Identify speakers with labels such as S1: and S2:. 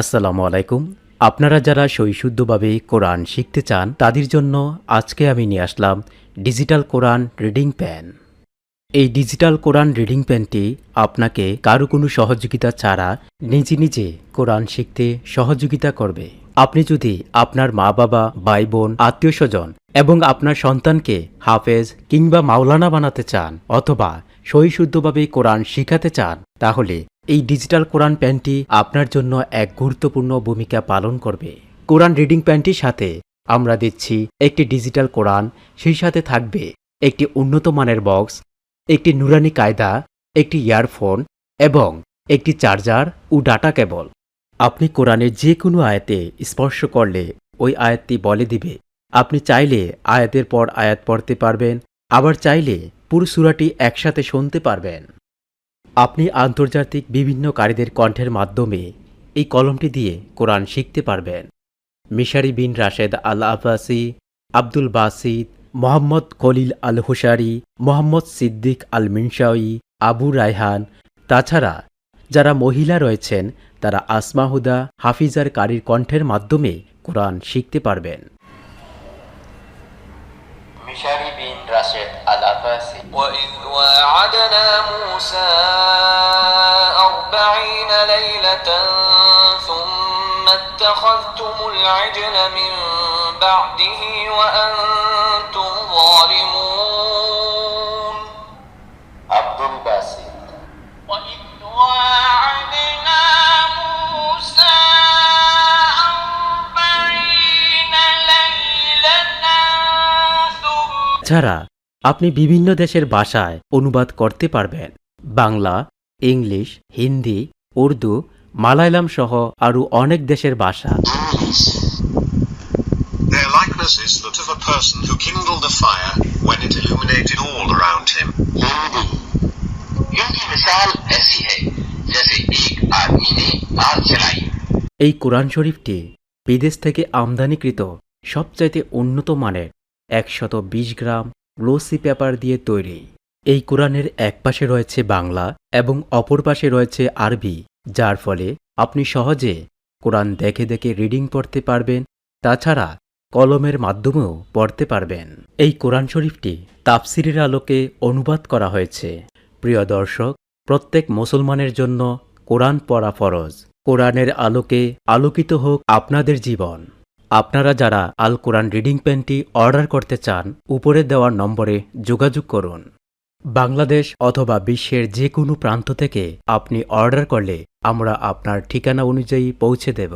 S1: আসসালামু আলাইকুম। আপনারা যারা শৈশুদ্ধভাবে কোরআন শিখতে চান, তাদের জন্য আজকে আমি নিয়ে আসলাম ডিজিটাল কোরআন রিডিং প্যান। এই ডিজিটাল কোরআন রিডিং প্যানটি আপনাকে কারও কোনো সহযোগিতা ছাড়া নিজে নিজে কোরআন শিখতে সহযোগিতা করবে। আপনি যদি আপনার মা বাবা ভাই বোন আত্মীয় স্বজন এবং আপনার সন্তানকে হাফেজ কিংবা মাওলানা বানাতে চান অথবা সহিশুদ্ধভাবে কোরআন শিখাতে চান, তাহলে এই ডিজিটাল কোরআন প্যানটি আপনার জন্য এক গুরুত্বপূর্ণ ভূমিকা পালন করবে। কোরআন রিডিং প্যানটির সাথে আমরা দিচ্ছি একটি ডিজিটাল কোরআন, সেই সাথে থাকবে একটি উন্নত মানের বক্স, একটি নুরানি কায়দা, একটি ইয়ারফোন এবং একটি চার্জার ও ডাটা কেবল। আপনি কোরআনের যে কোনো আয়াতে স্পর্শ করলে ওই আয়াতটি বলে দিবে, আপনি চাইলে আয়াতের পর আয়াত পড়তে পারবেন, আবার চাইলে পুরো সুরাটি একসাথে শুনতে পারবেন। আপনি আন্তর্জাতিক বিভিন্ন কারীদের কণ্ঠের মাধ্যমে এই কলমটি দিয়ে কোরআন শিখতে পারবেন। মিশারি বিন রাশেদ আল আব্বাসি আব্দুল বাসিদ, মোহাম্মদ খলিল আল হুসারি মোহাম্মদ সিদ্দিক আল মিনশাউই আবু রায়হান, তাছাড়া যারা মহিলা রয়েছেন, তারা আসমাহুদা হাফিজার কারীর কণ্ঠের মাধ্যমে কোরআন শিখতে পারবেন।
S2: بشرب رشد على فاسد
S3: وإذ واعدنا موسى أربعين ليلة ثم اتخذتم العجل من بعده وأنتم
S1: তাছাড়া আপনি বিভিন্ন দেশের ভাষায় অনুবাদ করতে পারবেন। বাংলা ইংলিশ হিন্দি উর্দু মালায়ালাম সহ আরও অনেক দেশের ভাষা। এই কোরআন শরীফটি বিদেশ থেকে আমদানিকৃত সবচাইতে উন্নত মানের একশত বিশ গ্রাম গ্লোসি পেপার দিয়ে তৈরি। এই কোরআনের এক পাশে রয়েছে বাংলা এবং অপর পাশে রয়েছে আরবি, যার ফলে আপনি সহজে কোরআন দেখে দেখে রিডিং পড়তে পারবেন, তাছাড়া কলমের মাধ্যমেও পড়তে পারবেন। এই কোরআন শরীফটি তাফসিরের আলোকে অনুবাদ করা হয়েছে। প্রিয় দর্শক, প্রত্যেক মুসলমানের জন্য কোরআন পড়া ফরজ। কোরআনের আলোকে আলোকিত হোক আপনাদের জীবন। আপনারা যারা আল কোরআন রিডিং পেনটি অর্ডার করতে চান, উপরে দেওয়ার নম্বরে যোগাযোগ করুন। বাংলাদেশ অথবা বিশ্বের যে কোনো প্রান্ত থেকে আপনি অর্ডার করলে আমরা আপনার ঠিকানা অনুযায়ী পৌঁছে দেব।